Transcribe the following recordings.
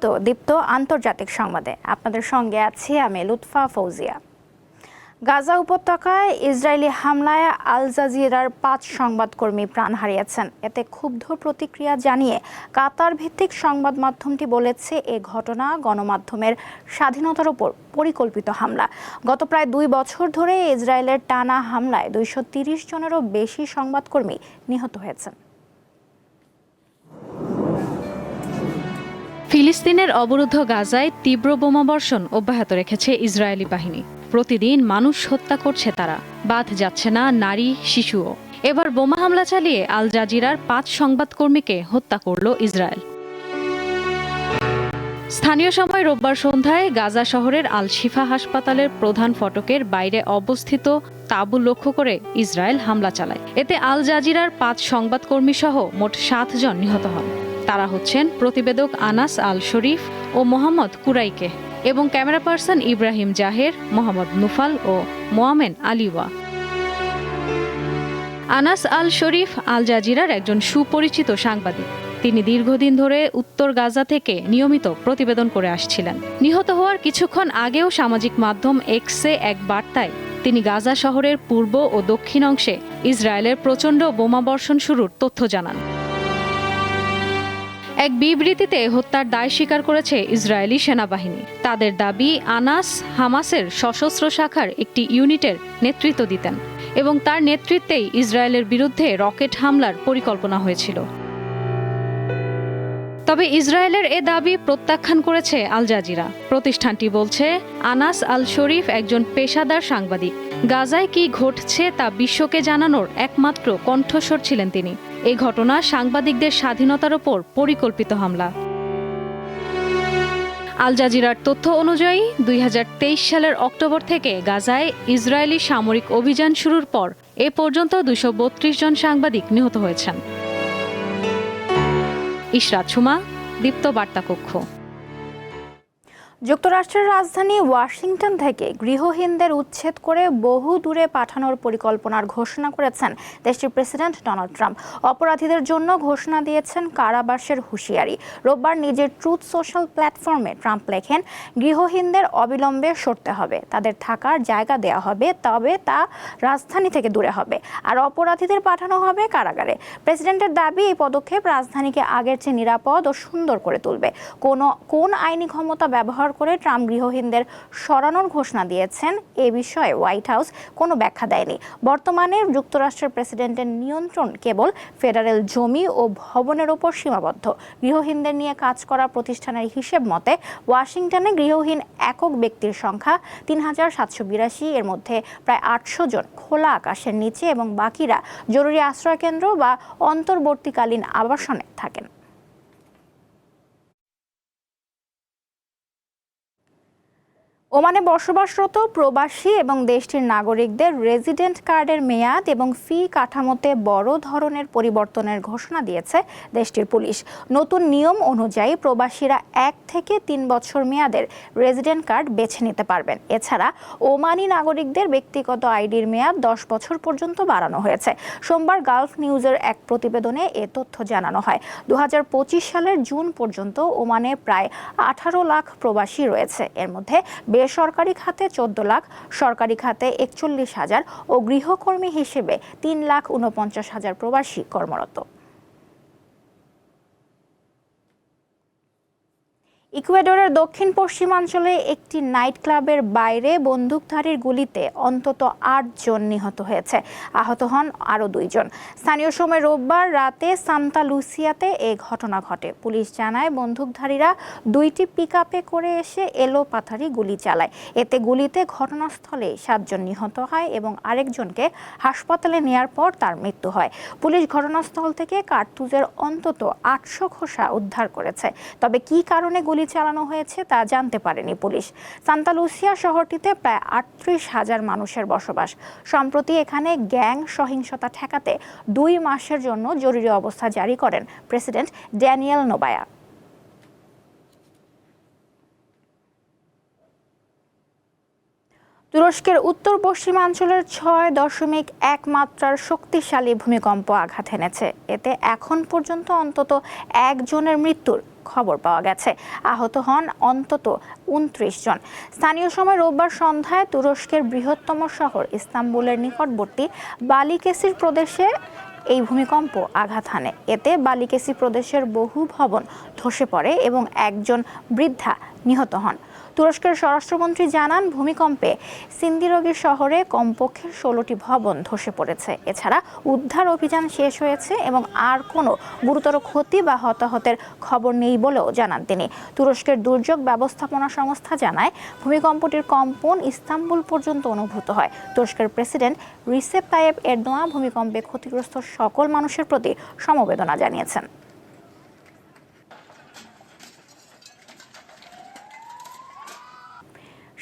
স্বাগত দীপ্ত আন্তর্জাতিক সংবাদে। আপনাদের সঙ্গে আছি আমি লুৎফা ফৌজিয়া। গাজা উপত্যকায় ইসরায়েলি হামলায় আল জাজিরার পাঁচ সংবাদকর্মী প্রাণ হারিয়েছেন। এতে ক্ষুব্ধ প্রতিক্রিয়া জানিয়ে কাতার ভিত্তিক সংবাদ মাধ্যমটি বলেছে, এ ঘটনা গণমাধ্যমের স্বাধীনতার উপর পরিকল্পিত হামলা। গত প্রায় দুই বছর ধরে ইসরায়েলের টানা হামলায় দুইশো জনেরও বেশি সংবাদকর্মী নিহত হয়েছেন। ফিলিস্তিনের অবরুদ্ধ গাজায় তীব্র বোমাবর্ষণ অব্যাহত রেখেছে ইসরায়েলি বাহিনী। প্রতিদিন মানুষ হত্যা করছে তারা। বাদ যাচ্ছে না নারী, শিশুও। এবার বোমা হামলা চালিয়ে আল জাজিরার পাঁচ সংবাদকর্মীকে হত্যা করল ইসরায়েল। স্থানীয় সময় রোববার সন্ধ্যায় গাজা শহরের আল শিফা হাসপাতালের প্রধান ফটকের বাইরে অবস্থিত তাবু লক্ষ্য করে ইসরায়েল হামলা চালায়। এতে আল জাজিরার পাঁচ সংবাদকর্মী সহ মোট সাত জন নিহত হন। তারা হচ্ছেন প্রতিবেদক আনাস আল শরীফ ও মোহাম্মদ কুরাইকে এবং camera person Ibrahim Zaher, Mohammad Nufal ও Moamen Aliwa. Anas Al Sharif Al জাজিরার একজন সুপরিচিত সাংবাদিক। তিনি দীর্ঘদিন ধরে উত্তর গাজা থেকে নিয়মিত প্রতিবেদন করে আসছিলেন। নিহত হওয়ার কিছুক্ষণ আগেও সামাজিক মাধ্যম এক্সে এক বার্তায় তিনি গাজা শহরের পূর্ব ও দক্ষিণ অংশে ইসরায়েলের প্রচণ্ড বোমাবর্ষণ শুরুর তথ্য জানান। এক বিবৃতিতে হত্যার দায় স্বীকার করেছে ইসরায়েলি সেনাবাহিনী। তাদের দাবি, আনাস হামাসের সশস্ত্র শাখার একটি ইউনিটের নেতৃত্ব দিতেন এবং তার নেতৃত্বেই ইসরায়েলের বিরুদ্ধে রকেট হামলার পরিকল্পনা হয়েছিল। তবে ইসরায়েলের এ দাবি প্রত্যাখ্যান করেছে আল জাজিরা। প্রতিষ্ঠানটি বলছে, আনাস আল শরীফ একজন পেশাদার সাংবাদিক। গাজায় কি ঘটছে তা বিশ্বকে জানানোর একমাত্র কণ্ঠস্বর ছিলেন তিনি। এই ঘটনা সাংবাদিকদের স্বাধীনতার ওপর পরিকল্পিত হামলা। আল জাজিরার তথ্য অনুযায়ী, দুই হাজার তেইশ সালের অক্টোবর থেকে গাজায় ইসরায়েলি সামরিক অভিযান শুরুর পর এ পর্যন্ত দুশো জন সাংবাদিক নিহত হয়েছেন। ইশরাত সুমা, দীপ্ত বার্তা কক্ষ যুক্তরাষ্ট্রের রাজধানী ওয়াশিংটন থেকে গৃহহীনদের উচ্ছেদ করে বহু দূরে পাঠানোর পরিকল্পনার ঘোষণা করেছেন দেশটির প্রেসিডেন্ট ডোনাল্ড ট্রাম্প। অপরাধীদের জন্য ঘোষণা দিয়েছেন কারাবাসের হুঁশিয়ারি। রোববার নিজের ট্রুথ সোশ্যাল প্ল্যাটফর্মে ট্রাম্প লেখেন, গৃহহীনদের অবিলম্বে সরতে হবে। তাদের থাকার জায়গা দেওয়া হবে, তবে তা রাজধানী থেকে দূরে হবে। আর অপরাধীদের পাঠানো হবে কারাগারে। প্রেসিডেন্টের দাবি, এই পদক্ষেপ রাজধানীকে আগের চেয়ে নিরাপদ ও সুন্দর করে তুলবে। কোন কোন আইনি ক্ষমতা ব্যবহার করে ট্রাম্প গৃহহীনদের সরানোর ঘোষণা দিয়েছেন। এ বিষয়ে হোয়াইট হাউস কোনো ব্যাখ্যা দেয়নি। বর্তমানে যুক্তরাষ্ট্রের প্রেসিডেন্টের নিয়ন্ত্রণ কেবল ফেডারেল জমি ও ভবনের ওপর সীমাবদ্ধ। গৃহহীনদের নিয়ে কাজ করা প্রতিষ্ঠানের হিসেব মতে ওয়াশিংটনে গৃহহীন একক ব্যক্তির সংখ্যা তিন হাজার সাতশো বিরাশি। এর মধ্যে প্রায় আটশো জন খোলা আকাশের নিচে এবং বাকিরা জরুরি আশ্রয়কেন্দ্র বা অন্তর্বর্তীকালীন আবাসনে থাকেন। ওমানে বসবাসরত প্রবাসী এবং দেশটির নাগরিকদের রেজিডেন্ট কার্ডের মেয়াদ এবং ফি কাঠামোতে বড় ধরনের পরিবর্তনের ঘোষণা দিয়েছে দেশটির পুলিশ। নতুন নিয়ম অনুযায়ী প্রবাসীরা এক থেকে তিন বছর মেয়াদের রেজিডেন্ট কার্ড বেছে নিতে পারবেন। এছাড়া ওমানি নাগরিকদের ব্যক্তিগত আইডির মেয়াদ দশ বছর পর্যন্ত বাড়ানো হয়েছে। সোমবার গালফ নিউজের এক প্রতিবেদনে এ তথ্য জানানো হয়। দু হাজার পঁচিশ সালের জুন পর্যন্ত ওমানে প্রায় আঠারো লাখ প্রবাসী রয়েছে। এর মধ্যে বেসরকারি খাতে চোদ্দ লাখ, সরকারি খাতে একচল্লিশ হাজার ও গৃহকর্মী হিসেবে তিন লাখ ঊনপঞ্চাশ হাজার প্রবাসী কর্মরত। ইকুয়েডরের দক্ষিণ পশ্চিমাঞ্চলে একটি নাইট ক্লাবের বাইরে বন্দুকধারীর গুলিতে অন্তত আট জন নিহত হয়েছে। আহত হন আরও দুইজন। স্থানীয় সময় রোববার রাতে সান্তা লুসিয়াতে এ ঘটনা ঘটে। পুলিশ জানায়, বন্দুকধারীরা দুইটি পিক করে এসে এলো পাথারি গুলি চালায়। এতে গুলিতে ঘটনাস্থলে সাতজন নিহত হয় এবং আরেকজনকে হাসপাতালে নেয়ার পর তার মৃত্যু হয়। পুলিশ ঘটনাস্থল থেকে কার্তুজের অন্তত আটশো খোসা উদ্ধার করেছে। তবে কী কারণে গুলি চালানো হয়েছে তা জানতে পারেনি পুলিশ। সান্তালুসিয়া শহরটিতে প্রায় আটত্রিশ হাজার মানুষের বসবাস। সম্প্রতি এখানে গ্যাং সহিংসতা ঠেকাতে দুই মাসের জন্য জরুরি অবস্থা জারি করেন প্রেসিডেন্ট ড্যানিয়েল নোবায়া। তুরস্কের উত্তর পশ্চিমাঞ্চলের ছয় দশমিক এক মাত্রার শক্তিশালী ভূমিকম্প আঘাত এনেছে। এতে এখন পর্যন্ত অন্তত একজনের মৃত্যুর খবর পাওয়া গেছে। আহত হন অন্তত উনত্রিশ জন। স্থানীয় সময় রোববার সন্ধ্যায় তুরস্কের বৃহত্তম শহর ইস্তাম্বুলের নিকটবর্তী বালিকেসির প্রদেশে এই ভূমিকম্প আঘাত হানে। এতে বালিকেসি প্রদেশের বহু ভবন ধসে পড়ে এবং একজন বৃদ্ধা নিহত হন। তুরস্কের স্বরাষ্ট্রমন্ত্রী জানান, ভূমিকম্পে সিন্দিরগি শহরে কমপক্ষে ষোলোটি ভবন ধসে পড়েছে। এছাড়া উদ্ধার অভিযান শেষ হয়েছে এবং আর কোনো গুরুতর ক্ষতি বা হতাহতের খবর নেই বলেও জানান তিনি। তুরস্কের দুর্যোগ ব্যবস্থাপনা সংস্থা জানায়, ভূমিকম্পটির কম্পন ইস্তাম্বুল পর্যন্ত অনুভূত হয়। তুরস্কের প্রেসিডেন্ট রিসেপ তায়েব এরদোয়া ভূমিকম্পে ক্ষতিগ্রস্ত সকল মানুষের প্রতি সমবেদনা জানিয়েছেন।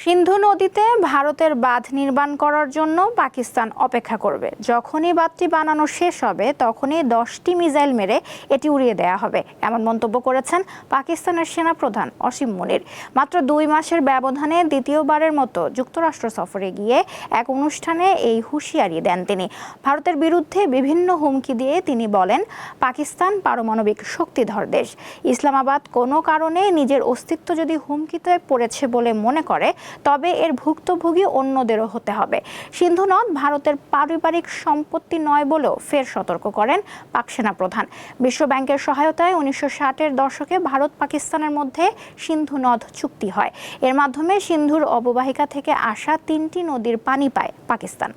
সিন্ধু নদীতে ভারতের বাঁধ নির্মাণ করার জন্য পাকিস্তান অপেক্ষা করবে। যখনই বাঁধটি বানানো শেষ হবে, তখনই দশটি মিসাইল মেরে এটি উড়িয়ে দেওয়া হবে, এমন মন্তব্য করেছেন পাকিস্তানের সেনাপ্রধান অসীম মুনির। মাত্র দুই মাসের ব্যবধানে দ্বিতীয়বারের মতো যুক্তরাষ্ট্র সফরে গিয়ে এক অনুষ্ঠানে এই হুঁশিয়ারি দেন তিনি। ভারতের বিরুদ্ধে বিভিন্ন হুমকি দিয়ে তিনি বলেন, পাকিস্তান পারমাণবিক শক্তিধর দেশ। ইসলামাবাদ কোনো কারণে নিজের অস্তিত্ব যদি হুমকিতে পড়েছে বলে মনে করে তবে এর ভুক্তভোগী অন্যদেরও হতে হবে। সিন্ধু নদ ভারতের পারিবারিক সম্পত্তি নয় বলেও ফের সতর্ক করেন পাক সেনা প্রধান। বিশ্বব্যাংকের সহায়তায় উনিশশো ষাটের দশকে ভারত পাকিস্তানের মধ্যে সিন্ধু নদ চুক্তি হয়। এর মাধ্যমে সিন্ধুর অববাহিকা থেকে আসা তিনটি নদীর পানি পায় পাকিস্তান।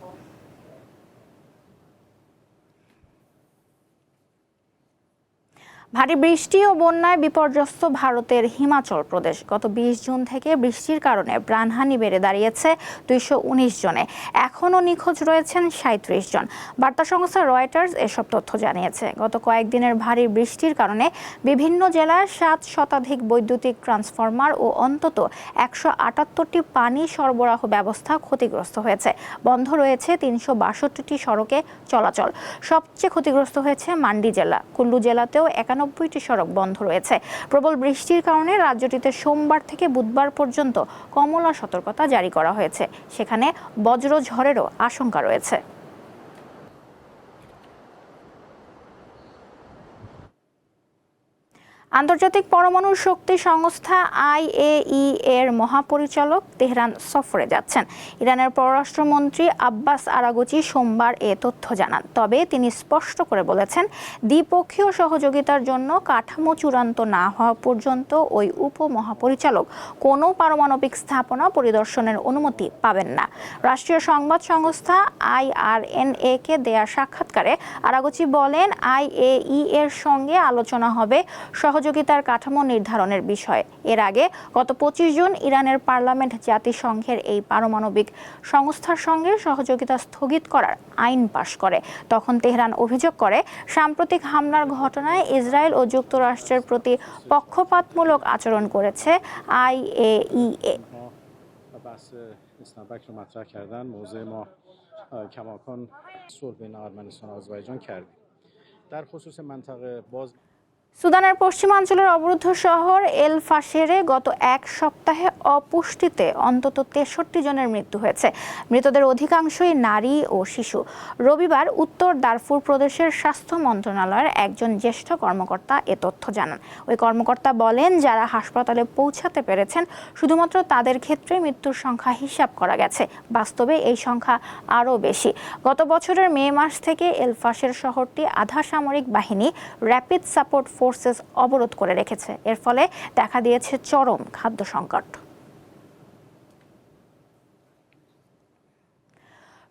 ভারী বৃষ্টি ও বন্যায় বিপর্যস্ত ভারতের হিমাচল প্রদেশ। গত বিশ জুন থেকে বৃষ্টির কারণে প্রাণহানি বেড়ে দাঁড়িয়েছে দুইশো উনিশ জনে। এখনও নিখোঁজ রয়েছেন সাঁত্রিশ জন। বার্তা সংস্থা রয়টার্স এসব তথ্য জানিয়েছে। গত কয়েকদিনের ভারী বৃষ্টির কারণে বিভিন্ন জেলার সাত শতাধিক বৈদ্যুতিক ট্রান্সফরমার ও অন্তত একশো আটাত্তরটি পানি সরবরাহ ব্যবস্থা ক্ষতিগ্রস্ত হয়েছে। বন্ধ রয়েছে তিনশো বাষট্টিটি সড়কে চলাচল। সবচেয়ে ক্ষতিগ্রস্ত হয়েছে মান্ডি জেলা। কুল্লু জেলাতেও একানব্বইটি সড়ক বন্ধ রয়েছে। প্রবল বৃষ্টির কারণে রাজ্যটিতে সোমবার থেকে বুধবার পর্যন্ত কমলা সতর্কতা জারি করা হয়েছে। সেখানে বজ্রঝড়েরও আশঙ্কা রয়েছে। আন্তর্জাতিক পরমাণু শক্তি সংস্থা আইএই এর মহাপরিচালক তেহরান সফরে যাচ্ছেন। ইরানের পররাষ্ট্রমন্ত্রী আব্বাস আরাগুচি সোমবার এ তথ্য জানান। তবে তিনি স্পষ্ট করে বলেছেন, দ্বিপক্ষীয় সহযোগিতার জন্য কাঠামো চূড়ান্ত না হওয়া পর্যন্ত ওই উপমহাপরিচালক কোনো পারমাণবিক স্থাপনা পরিদর্শনের অনুমতি পাবেন না। রাষ্ট্রীয় সংবাদ সংস্থা আইআরএনএ কে দেয়া সাক্ষাৎকারে আরাগুচি বলেন আইএই এর সঙ্গে আলোচনা হবে সহযোগিতার কাঠামো নির্ধারণের বিষয়ে এর আগে গত পঁচিশ জুন ইরানের পার্লামেন্ট জাতিসংঘের এই পারমাণবিক সংস্থার সঙ্গে সহযোগিতা স্থগিত করার আইন পাশ করে তখন তেহরান অভিযোগ করে সাম্প্রতিক হামলার ঘটনায় ইসরায়েল ও যুক্তরাষ্ট্রের প্রতি পক্ষপাতমূলক আচরণ করেছে আইএইএ و بحث اسنابک رو مطرح کردن موضع ما اه، کماکان صلح بین ارمنستان و آذربایجان کردیم در خصوص منطقه باز সুদানের পশ্চিমাঞ্চলের অবরুদ্ধ শহর এল ফাশেরে গত এক সপ্তাহে অপুষ্টিতে অন্তত তেষট্টি জনের মৃত্যু হয়েছে। মৃতদের অধিকাংশই নারী ও শিশু। রবিবার উত্তর দারফুর প্রদেশের স্বাস্থ্য মন্ত্রণালয়ের একজন জ্যেষ্ঠ কর্মকর্তা এ তথ্য জানান। ওই কর্মকর্তা বলেন, যারা হাসপাতালে পৌঁছাতে পেরেছেন, শুধুমাত্র তাদের ক্ষেত্রে মৃত্যুর সংখ্যা হিসাব করা গেছে। বাস্তবে এই সংখ্যা আরও বেশি। গত বছরের মে মাস থেকে এলফাসের শহরটি আধা সামরিক বাহিনী র্যাপিড সাপোর্ট ফোর্সেস অবরোধ করে রেখেছে। এর ফলে দেখা দিয়েছে চরম খাদ্য সংকট।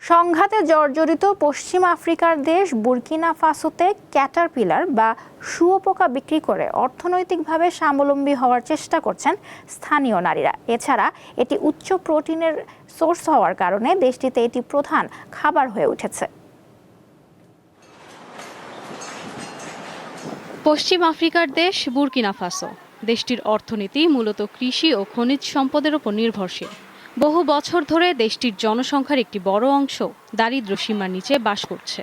সংঘাতে জর্জরিত পশ্চিম আফ্রিকার দেশ বুর্কিনা ফাসোতে ক্যাটারপিলার বা শুয়োপোকা বিক্রি করে অর্থনৈতিকভাবে স্বাবলম্বী হওয়ার চেষ্টা করছেন স্থানীয় নারীরা। এছাড়া এটি উচ্চ প্রোটিনের সোর্স হওয়ার কারণে দেশটিতে এটি প্রধান খাবার হয়ে উঠেছে। পশ্চিম আফ্রিকার দেশ বুরকিনা ফাসো। দেশটির অর্থনীতি মূলত কৃষি ও খনিজ সম্পদের উপর নির্ভরশীল। বহু বছর ধরে দেশটির জনসংখ্যার একটি বড় অংশ দারিদ্র সীমার নিচে বাস করছে।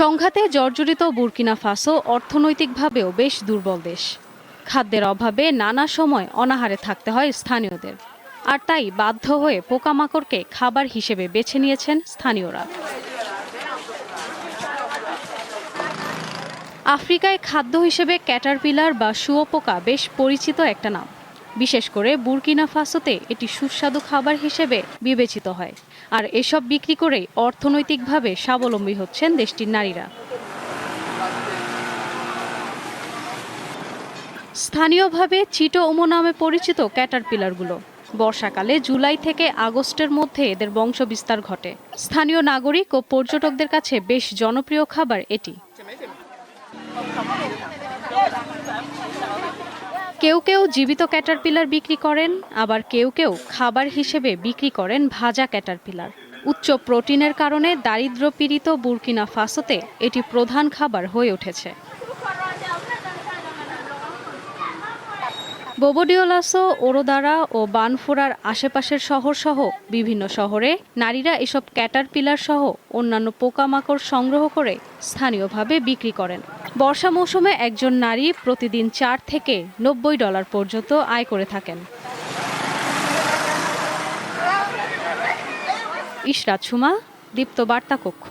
সংঘাতে জর্জরিত বুরকিনা ফাসো অর্থনৈতিকভাবেও বেশ দুর্বল দেশ। খাদ্যের অভাবে নানা সময় অনাহারে থাকতে হয় স্থানীয়দের। আর তাই বাধ্য হয়ে পোকামাকড়কে খাবার হিসেবে বেছে নিয়েছেন স্থানীয়রা। আফ্রিকায় খাদ্য হিসেবে ক্যাটারপিলার বা শুয়োপোকা বেশ পরিচিত একটা নাম। বিশেষ করে বুরকিনা ফাসোতে এটি সুস্বাদু খাবার হিসেবে বিবেচিত হয়। আর এসব বিক্রি করেই অর্থনৈতিকভাবে স্বাবলম্বী হচ্ছেন দেশটির নারীরা। স্থানীয়ভাবে চিটো ওমো নামে পরিচিত ক্যাটারপিলারগুলো বর্ষাকালে জুলাই থেকে আগস্টের মধ্যে এদের বংশবিস্তার ঘটে। স্থানীয় নাগরিক ও পর্যটকদের কাছে বেশ জনপ্রিয় খাবার এটি। কেউ কেউ জীবিত ক্যাটারপিলার বিক্রি করেন, আবার কেউ কেউ খাবার হিসেবে বিক্রি করেন ভাজা ক্যাটারপিলার। উচ্চ প্রোটিনের কারণে দারিদ্র পীড়িত বুরকিনা ফাসোতে এটি প্রধান খাবার হয়ে উঠেছে। বোবোডিওলাসো, ওরোদারা ও বানফোরার আশেপাশের শহর সহ বিভিন্ন শহরে নারীরা এসব ক্যাটারপিলার সহ অন্যান্য পোকামাকড় সংগ্রহ করে স্থানীয়ভাবে বিক্রি করেন। বর্ষা মৌসুমে একজন নারী প্রতিদিন চার থেকে নব্বই ডলার পর্যন্ত আয় করে থাকেন। ইশরাত সুমা, দীপ্ত বার্তা কক্ষ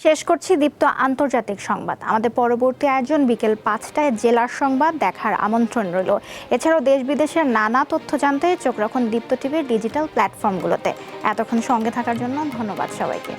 শেষ করছি দীপ্ত আন্তর্জাতিক সংবাদ। আমাদের পরবর্তী আয়োজন বিকেল পাঁচটায় জেলার সংবাদ দেখার আমন্ত্রণ রইল। এছাড়াও দেশ বিদেশের নানা তথ্য জানতে চোখ রাখুন দীপ্ত টিভির ডিজিটাল প্ল্যাটফর্মগুলোতে। এতক্ষণ সঙ্গে থাকার জন্য ধন্যবাদ সবাইকে।